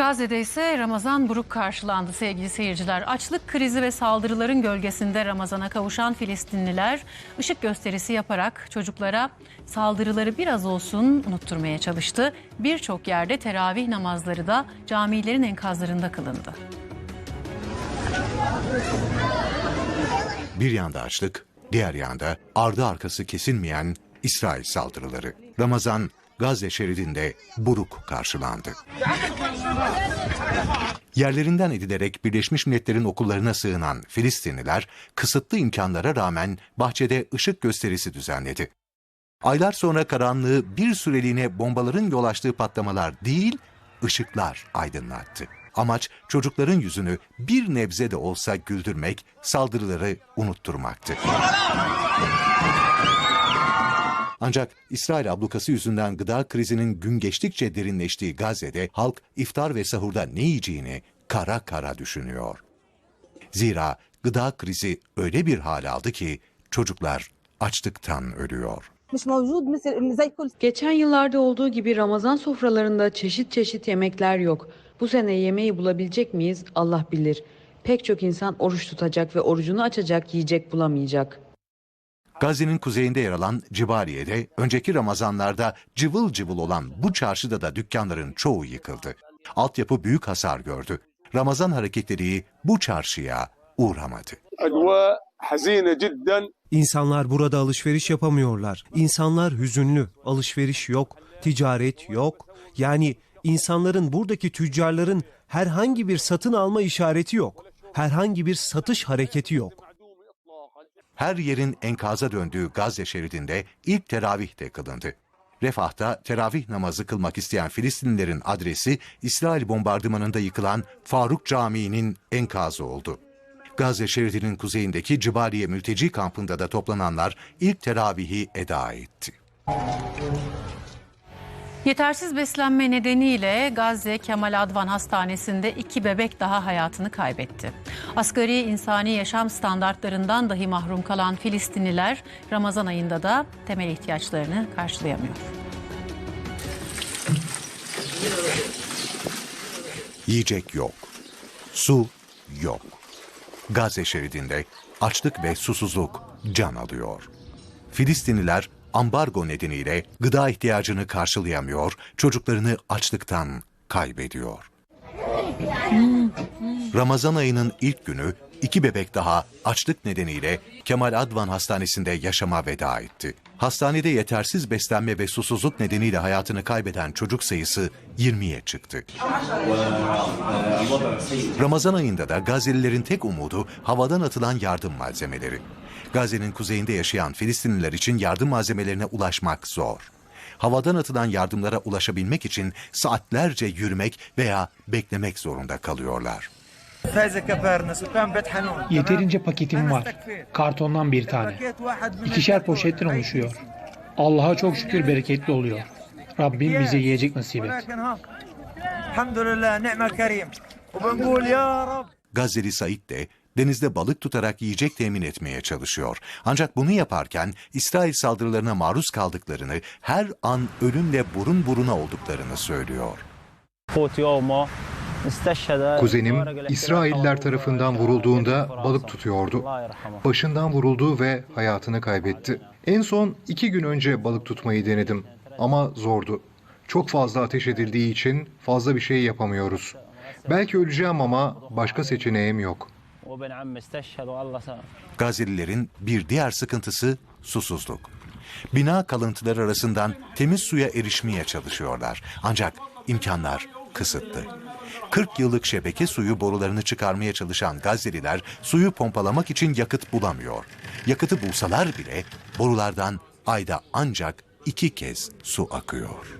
Gazze'de ise Ramazan buruk karşılandı sevgili seyirciler. Açlık krizi ve saldırıların gölgesinde Ramazan'a kavuşan Filistinliler ışık gösterisi yaparak çocuklara saldırıları biraz olsun unutturmaya çalıştı. Birçok yerde teravih namazları da camilerin enkazlarında kılındı. Bir yanda açlık, diğer yanda ardı arkası kesilmeyen İsrail saldırıları. Ramazan Gazze şeridinde buruk karşılandı. Yerlerinden edilerek Birleşmiş Milletler'in okullarına sığınan Filistinliler kısıtlı imkanlara rağmen bahçede ışık gösterisi düzenledi. Aylar sonra karanlığı bir süreliğine bombaların yol açtığı patlamalar değil, ışıklar aydınlattı. Amaç çocukların yüzünü bir nebze de olsa güldürmek, saldırıları unutturmaktı. Ancak İsrail ablukası yüzünden gıda krizinin gün geçtikçe derinleştiği Gazze'de halk iftar ve sahurda ne yiyeceğini kara kara düşünüyor. Zira gıda krizi öyle bir hal aldı ki çocuklar açlıktan ölüyor. Geçen yıllarda olduğu gibi Ramazan sofralarında çeşit çeşit yemekler yok. Bu sene yemeği bulabilecek miyiz Allah bilir. Pek çok insan oruç tutacak ve orucunu açacak yiyecek bulamayacak. Gazze'nin kuzeyinde yer alan Cibaliye'de önceki Ramazanlarda cıvıl cıvıl olan bu çarşıda da dükkanların çoğu yıkıldı. Altyapı büyük hasar gördü. Ramazan hareketleri bu çarşıya uğramadı. İnsanlar burada alışveriş yapamıyorlar. İnsanlar hüzünlü. Alışveriş yok, ticaret yok. Yani insanların buradaki tüccarların herhangi bir satın alma işareti yok. Herhangi bir satış hareketi yok. Her yerin enkaza döndüğü Gazze şeridinde ilk teravih de kılındı. Refah'ta teravih namazı kılmak isteyen Filistinlilerin adresi İsrail bombardımanında yıkılan Faruk Camii'nin enkazı oldu. Gazze şeridinin kuzeyindeki Cibaliye mülteci kampında da toplananlar ilk teravihi eda etti. Yetersiz beslenme nedeniyle Gazze Kemal Advan Hastanesi'nde iki bebek daha hayatını kaybetti. Asgari insani yaşam standartlarından dahi mahrum kalan Filistinliler Ramazan ayında da temel ihtiyaçlarını karşılayamıyor. Yiyecek yok. Su yok. Gazze şeridinde açlık ve susuzluk can alıyor. Filistinliler ambargo nedeniyle gıda ihtiyacını karşılayamıyor, çocuklarını açlıktan kaybediyor. Ramazan ayının ilk günü iki bebek daha açlık nedeniyle Kemal Advan Hastanesi'nde yaşama veda etti. Hastanede yetersiz beslenme ve susuzluk nedeniyle hayatını kaybeden çocuk sayısı 20'ye çıktı. Ramazan ayında da Gazze'lilerin tek umudu havadan atılan yardım malzemeleri. Gazze'nin kuzeyinde yaşayan Filistinliler için yardım malzemelerine ulaşmak zor. Havadan atılan yardımlara ulaşabilmek için saatlerce yürümek veya beklemek zorunda kalıyorlar. Yeterince paketim var. Kartondan bir tane. İkişer poşetten oluşuyor. Allah'a çok şükür bereketli oluyor. Rabbim bize yiyecek nasip et. Gazeli Said de denizde balık tutarak yiyecek temin etmeye çalışıyor. Ancak bunu yaparken İsrail saldırılarına maruz kaldıklarını, her an ölümle burun buruna olduklarını söylüyor. Kuzenim İsrailler tarafından vurulduğunda balık tutuyordu. Başından vuruldu ve hayatını kaybetti. En son iki gün önce balık tutmayı denedim ama zordu. Çok fazla ateş edildiği için fazla bir şey yapamıyoruz. Belki öleceğim ama başka seçeneğim yok. Gazililerin bir diğer sıkıntısı susuzluk. Bina kalıntıları arasından temiz suya erişmeye çalışıyorlar. Ancak imkanlar kısıtlı. 40 yıllık şebeke suyu borularını çıkarmaya çalışan Gazze'liler suyu pompalamak için yakıt bulamıyor. Yakıtı bulsalar bile borulardan ayda ancak iki kez su akıyor.